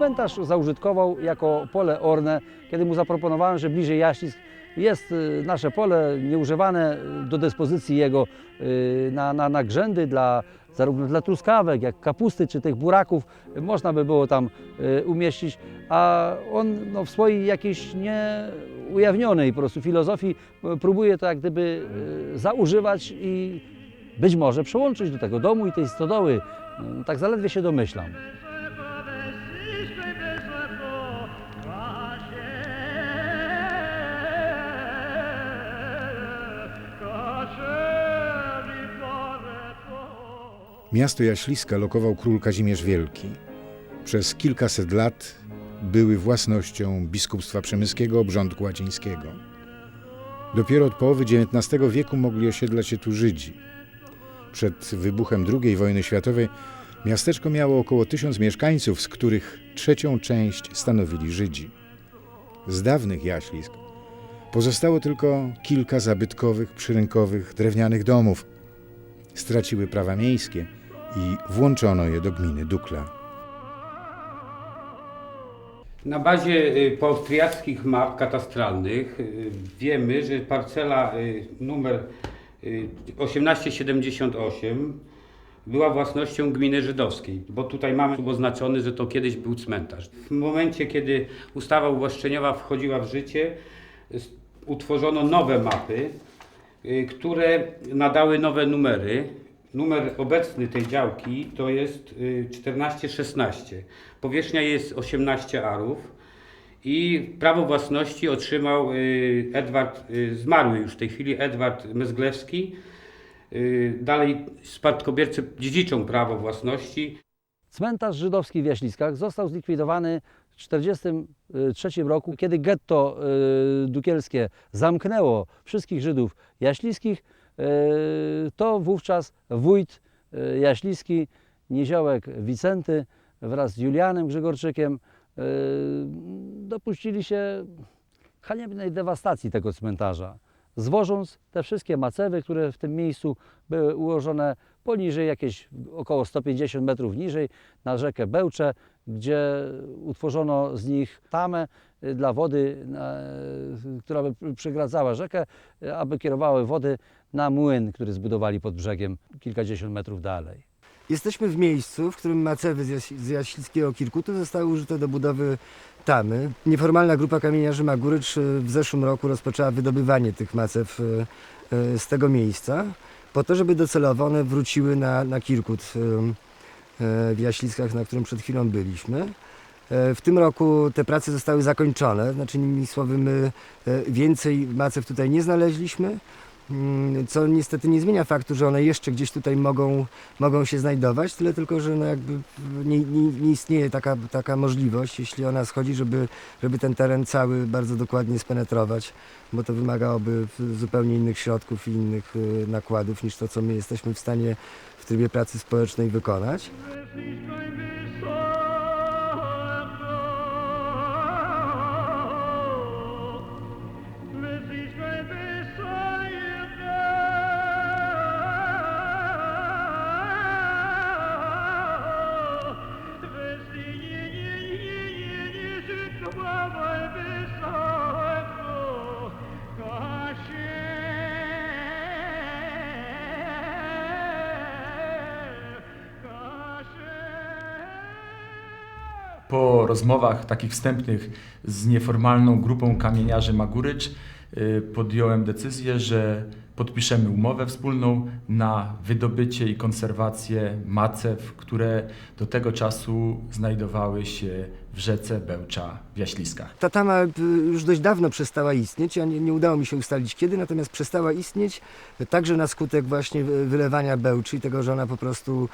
cmentarz zaużytkował jako pole orne, kiedy mu zaproponowałem, że bliżej Jaślisk jest y, nasze pole nieużywane do dyspozycji jego y, na, na, na grzędy, dla, zarówno dla truskawek, jak kapusty czy tych buraków, można by było tam y, umieścić, a on no, w swojej jakiejś nieujawnionej po prostu filozofii próbuje to jak gdyby zaużywać i być może przełączyć do tego domu i tej stodoły. Tak zaledwie się domyślam. Miasto Jaśliska lokował król Kazimierz Wielki. Przez kilkaset lat były własnością biskupstwa przemyskiego obrządku łacińskiego. Dopiero od połowy XIX wieku mogli osiedlać się tu Żydzi. Przed wybuchem II wojny światowej miasteczko miało około tysiąc mieszkańców, z których trzecią część stanowili Żydzi. Z dawnych Jaślisk pozostało tylko kilka zabytkowych, przyrynkowych, drewnianych domów. Straciły prawa miejskie i włączono je do gminy Dukla. Na bazie y, poaustriackich map katastralnych y, wiemy, że parcela y, numer y, 1878 była własnością gminy żydowskiej, bo tutaj mamy oznaczony, że to kiedyś był cmentarz. W momencie, kiedy ustawa uwłaszczeniowa wchodziła w życie, utworzono nowe mapy, które nadały nowe numery. Numer obecny tej działki to jest y, 1416. Powierzchnia jest 18 arów i prawo własności otrzymał y, Edward, y, zmarły już w tej chwili Edward Mezglewski. Y, Dalej spadkobiercy dziedziczą prawo własności. Cmentarz żydowski w Jaśliskach został zlikwidowany w 1943 roku, kiedy getto y, dukielskie zamknęło wszystkich Żydów jaśliskich, y, to wówczas wójt y, jaśliski Niziołek Wicenty wraz z Julianem Grzegorczykiem y, dopuścili się haniebnej dewastacji tego cmentarza, zwożąc te wszystkie macewy, które w tym miejscu były ułożone poniżej, jakieś około 150 metrów niżej, na rzekę Bełcze, gdzie utworzono z nich tamę dla wody, która by przegradzała rzekę, aby kierowały wody na młyn, który zbudowali pod brzegiem kilkadziesiąt metrów dalej. Jesteśmy w miejscu, w którym macewy z, Jas- Jaślickiego Kirkutu zostały użyte do budowy tamy. Nieformalna grupa kamieniarzy Magurycz w zeszłym roku rozpoczęła wydobywanie tych macew y, y, z tego miejsca, po to, żeby docelowo one wróciły na, na Kirkut y, w Jaśliskach, na którym przed chwilą byliśmy. E, W tym roku te prace zostały zakończone, znaczy innymi słowy my e, więcej macew tutaj nie znaleźliśmy, co niestety nie zmienia faktu, że one jeszcze gdzieś tutaj mogą, mogą się znajdować, tyle tylko, że no jakby nie, nie, nie istnieje taka, taka możliwość, jeśli o nas chodzi, żeby, żeby ten teren cały bardzo dokładnie spenetrować, bo to wymagałoby zupełnie innych środków i innych y, nakładów niż to, co my jesteśmy w stanie w trybie pracy społecznej wykonać. Po rozmowach takich wstępnych z nieformalną grupą kamieniarzy Magurycz y, podjąłem decyzję, że podpiszemy umowę wspólną na wydobycie i konserwację macew, które do tego czasu znajdowały się w rzece Bełcza w Jaśliskach. Ta tama y, już dość dawno przestała istnieć, ja nie, nie udało mi się ustalić kiedy, natomiast przestała istnieć y, także na skutek właśnie wylewania bełczy i tego, że ona po prostu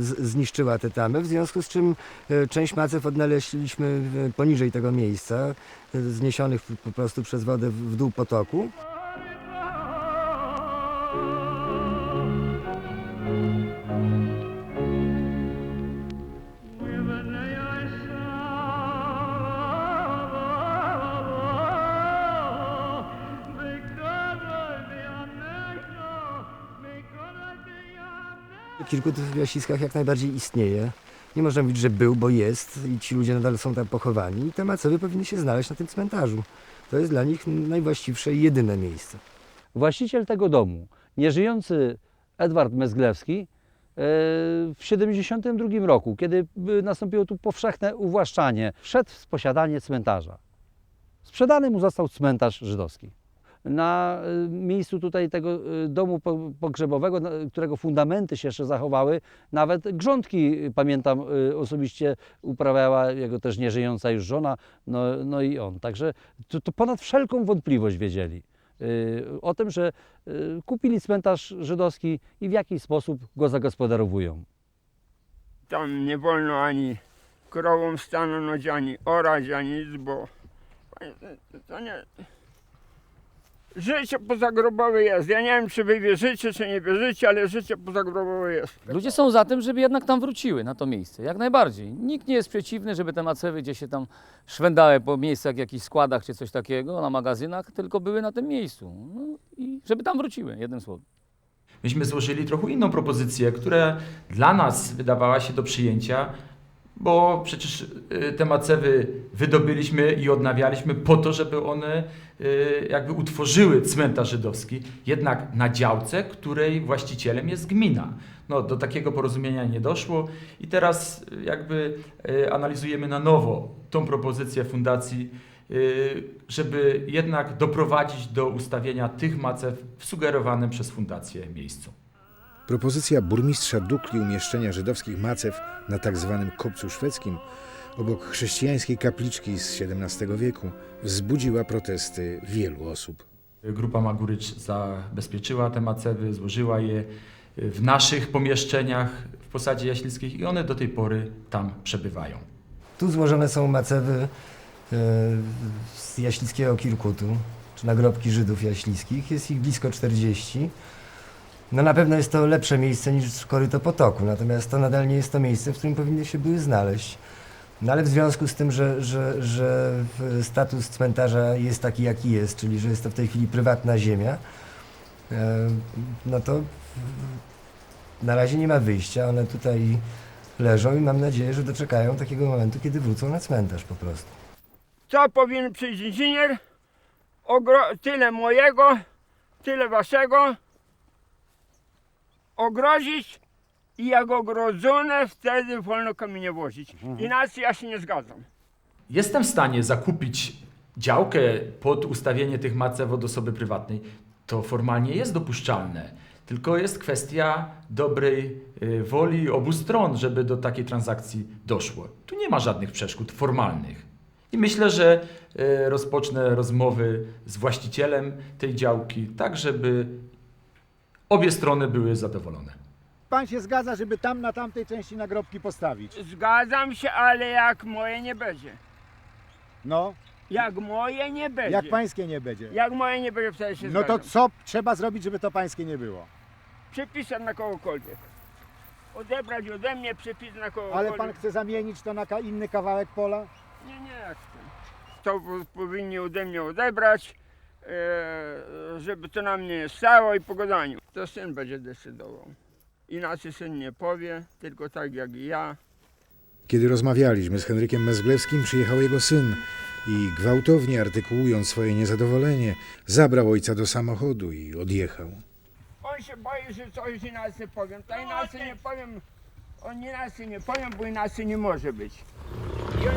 z- zniszczyła tę tamę, w związku z czym y, część macew odnaleźliśmy poniżej tego miejsca, zniesionych po- prostu przez wodę w dół potoku. Kirkut w Jaśliskach jak najbardziej istnieje. Nie można mówić, że był, bo jest i ci ludzie nadal są tam pochowani i te macewy powinny się znaleźć na tym cmentarzu. To jest dla nich najwłaściwsze i jedyne miejsce. Właściciel tego domu, nieżyjący Edward Mezglewski, e, w 1972 roku, kiedy e, nastąpiło tu powszechne uwłaszczanie, wszedł w posiadanie cmentarza. Sprzedany mu został cmentarz żydowski. Na e, miejscu tutaj tego e, domu po- pogrzebowego, którego fundamenty się jeszcze zachowały, nawet grządki, e, pamiętam, osobiście uprawiała jego też nieżyjąca już żona, no, no i on. Także to, to ponad wszelką wątpliwość wiedzieli y, o tym, że y, kupili cmentarz żydowski i w jakiś sposób go zagospodarowują. Tam nie wolno ani krową stanąć, ani orać, ani nic, bo to nie... Życie pozagrobowe jest. Ja nie wiem, czy wy wierzycie, czy nie wierzycie, ale życie pozagrobowe jest. Ludzie są za tym, żeby jednak tam wróciły na to miejsce, jak najbardziej. Nikt nie jest przeciwny, żeby te macewy gdzieś się tam szwędały po miejscach, jakichś składach czy coś takiego, na magazynach, tylko były na tym miejscu. No i żeby tam wróciły, jednym słowem. Myśmy złożyli trochę inną propozycję, która dla nas wydawała się do przyjęcia, bo przecież y, te macewy wydobyliśmy i odnawialiśmy po to, żeby one y, jakby utworzyły cmentarz żydowski, jednak na działce, której właścicielem jest gmina. No, do takiego porozumienia nie doszło i teraz y, jakby analizujemy na nowo tą propozycję fundacji, żeby jednak doprowadzić do ustawienia tych macew w sugerowanym przez fundację miejscu. Propozycja burmistrza Dukli umieszczenia żydowskich macew na tak zwanym kopcu szwedzkim obok chrześcijańskiej kapliczki z XVII wieku wzbudziła protesty wielu osób. Grupa Magurycz zabezpieczyła te macewy, złożyła je w naszych pomieszczeniach w posadzie jaślickich i one do tej pory tam przebywają. Tu złożone są macewy e, z jaślickiego Kirkutu, czy nagrobki Żydów jaślickich. Jest ich blisko 40. No na pewno jest to lepsze miejsce niż koryto potoku, natomiast to nadal nie jest to miejsce, w którym powinny się były znaleźć. No ale w związku z tym, że, że, że status cmentarza jest taki, jaki jest, czyli że jest to w tej chwili prywatna ziemia, e, no to na razie nie ma wyjścia. One tutaj leżą i mam nadzieję, że doczekają takiego momentu, kiedy wrócą na cmentarz po prostu. Co powinien przyjść inżynier? Ogro- tyle mojego, tyle waszego. Ogrodzić i jak ogrodzone, wtedy wolno kamienie włożyć. Inaczej ja się nie zgadzam. Jestem w stanie zakupić działkę pod ustawienie tych macew od osoby prywatnej. To formalnie jest dopuszczalne. Tylko jest kwestia dobrej y, woli obu stron, żeby do takiej transakcji doszło. Tu nie ma żadnych przeszkód formalnych. I myślę, że y, rozpocznę rozmowy z właścicielem tej działki, tak żeby obie strony były zadowolone. Pan się zgadza, żeby tam na tamtej części nagrobki postawić. Zgadzam się, ale jak moje nie będzie. No, Jak moje nie będzie. jak pańskie nie będzie. Jak moje nie będzie, wtedy się No to zgadzam. co trzeba zrobić, żeby to pańskie nie było? Przepisać na kogokolwiek. Odebrać ode mnie przepis na kogokolwiek. Ale pan chce zamienić to na ka- inny kawałek pola? Nie, nie jak to. To po- powinni ode mnie odebrać, żeby to na mnie stało i po gadaniu. To syn będzie decydował. Inaczej syn nie powie, tylko tak jak i ja. Kiedy rozmawialiśmy z Henrykiem Mezglewskim, przyjechał jego syn i gwałtownie artykułując swoje niezadowolenie, zabrał ojca do samochodu i odjechał. On się boi, że coś inaczej powiem. To inaczej nie powiem. On inaczej nie powiem, bo inaczej nie może być. I on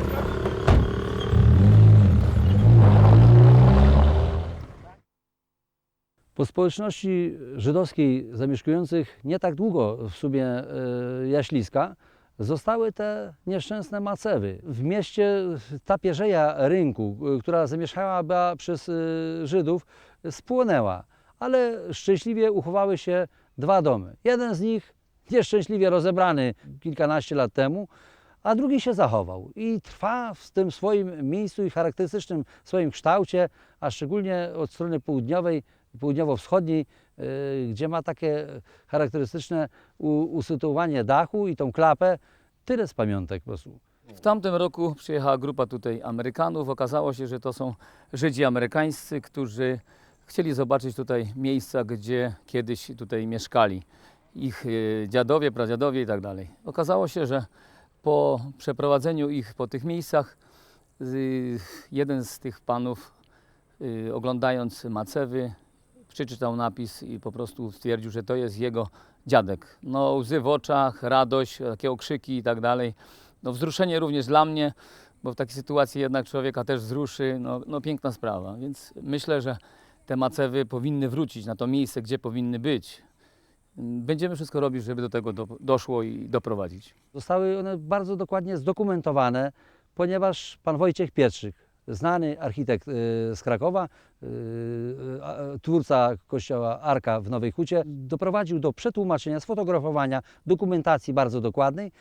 Po społeczności żydowskiej zamieszkujących nie tak długo w sumie e, Jaśliska zostały te nieszczęsne macewy. W mieście ta pierzeja rynku, e, która zamieszkała była przez e, Żydów, spłonęła, ale szczęśliwie uchowały się dwa domy. Jeden z nich nieszczęśliwie rozebrany kilkanaście lat temu, a drugi się zachował i trwa w tym swoim miejscu i charakterystycznym swoim kształcie, a szczególnie od strony południowej, południowo-wschodniej, y, gdzie ma takie charakterystyczne usytuowanie dachu i tą klapę, tyle z pamiątek po prostu. W tamtym roku przyjechała grupa tutaj Amerykanów. Okazało się, że to są Żydzi amerykańscy, którzy chcieli zobaczyć tutaj miejsca, gdzie kiedyś tutaj mieszkali. Ich y, dziadowie, pradziadowie i tak dalej. Okazało się, że po przeprowadzeniu ich po tych miejscach, y, jeden z tych panów, oglądając macewy, przeczytał napis i po prostu stwierdził, że to jest jego dziadek. No, łzy w oczach, radość, takie okrzyki i tak dalej. No, wzruszenie również dla mnie, bo w takiej sytuacji jednak człowieka też wzruszy. No, no piękna sprawa, więc myślę, że te macewy powinny wrócić na to miejsce, gdzie powinny być. Będziemy wszystko robić, żeby do tego do, doszło i doprowadzić. Zostały one bardzo dokładnie zdokumentowane, ponieważ pan Wojciech Pietrzyk, znany architekt y, z Krakowa, y, twórca kościoła Arka w Nowej Hucie, doprowadził do przetłumaczenia, sfotografowania, dokumentacji bardzo dokładnej,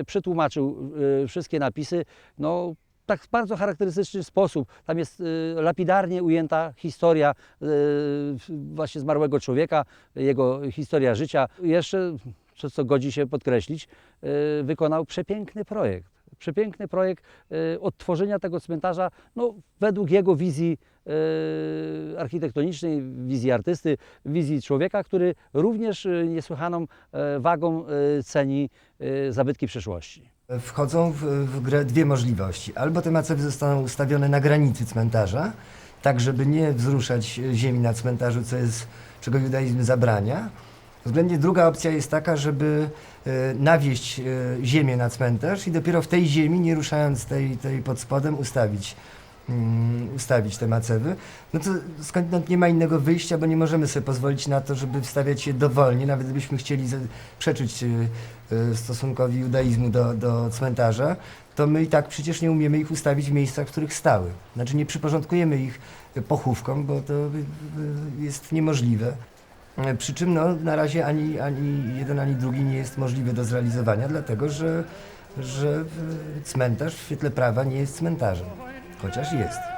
y, przetłumaczył wszystkie napisy. No, tak w bardzo charakterystyczny sposób. Tam jest lapidarnie ujęta historia właśnie zmarłego człowieka, jego historia życia. Jeszcze, co, co godzi się podkreślić, wykonał przepiękny projekt. Przepiękny projekt y, odtworzenia tego cmentarza no, według jego wizji y, architektonicznej, wizji artysty, wizji człowieka, który również y, niesłychaną wagą ceni zabytki przeszłości. Wchodzą w, w grę dwie możliwości. Albo te macewy zostaną ustawione na granicy cmentarza, tak żeby nie wzruszać ziemi na cmentarzu, co jest, czego judaizm zabrania. Względnie druga opcja jest taka, żeby e, nawieść e, ziemię na cmentarz i dopiero w tej ziemi, nie ruszając tej, tej pod spodem, ustawić, mm, ustawić te macewy. No to skądinąd nie ma innego wyjścia, bo nie możemy sobie pozwolić na to, żeby wstawiać je dowolnie, nawet gdybyśmy chcieli przeczyć e, stosunkowi judaizmu do, do cmentarza, to my i tak przecież nie umiemy ich ustawić w miejscach, w których stały. Znaczy nie przyporządkujemy ich pochówkom, bo to jest niemożliwe. E, Przy czym no, na razie ani, ani jeden, ani drugi nie jest możliwy do zrealizowania, dlatego że, że cmentarz w świetle prawa nie jest cmentarzem, chociaż jest.